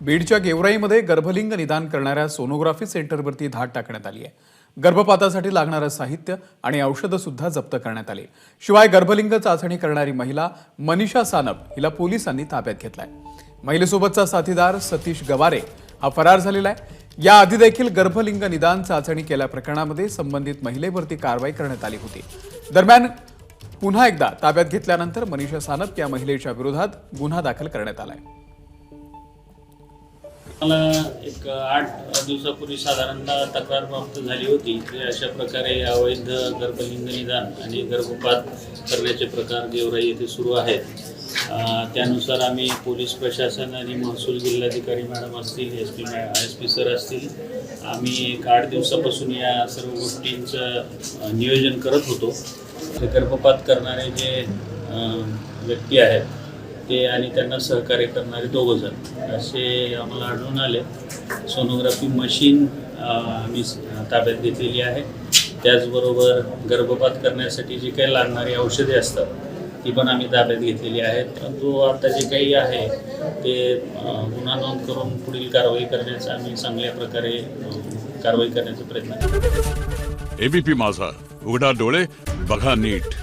बीडच्या गेवराईमध्ये गर्भलिंग निदान करणाऱ्या सोनोग्राफी सेंटरवरती धाड टाकण्यात आली आहे. गर्भपातासाठी लागणारं साहित्य आणि औषधं सुद्धा जप्त करण्यात आली. शिवाय गर्भलिंग चाचणी करणारी महिला मनीषा सानप हिला पोलिसांनी ताब्यात घेतलाय. महिलेसोबतचा साथीदार सतीश गवारे हा फरार झालेला आहे. याआधी देखील गर्भलिंग निदान चाचणी केल्या प्रकरणामध्ये संबंधित महिलेवरती कारवाई करण्यात आली होती. दरम्यान पुन्हा एकदा ताब्यात घेतल्यानंतर मनीषा सानप या महिलेच्या विरोधात गुन्हा दाखल करण्यात आलाय. मला एक आठ दिवसापूर्वी साधारणतः तक्रार प्राप्त झाली होती की अशा प्रकारे अवैध गर्भलिंग निदान आणि गर्भपात करण्याचे प्रकार गेवराई येथे सुरू आहेत. त्यानुसार आम्ही पोलीस प्रशासन आणि महसूल जिल्हाधिकारी मॅडम असतील S P S P sir असतील आम्ही एक आठ दिवसापासून या सर्व गोष्टींचं नियोजन करत होतो. ते गर्भपात करणारे जे व्यक्ती आहेत ते आणि त्यांना सहकार्य करणारे दोघं जण. असे आम्हाला आढळून आले. सोनोग्राफी मशीन आम्ही ताब्यात घेतलेली आहे. त्याचबरोबर गर्भपात करण्यासाठी जी काही लागणारी औषधे असतात ती पण आम्ही ताब्यात घेतलेली आहेत. जो आता जे काही आहे ते गुन्हा नोंद करून पुढील कारवाई करण्याचा आम्ही चांगल्या प्रकारे कारवाई करण्याचा प्रयत्न करतो. एबीपी माझा. उघडा डोळे बघा नीट.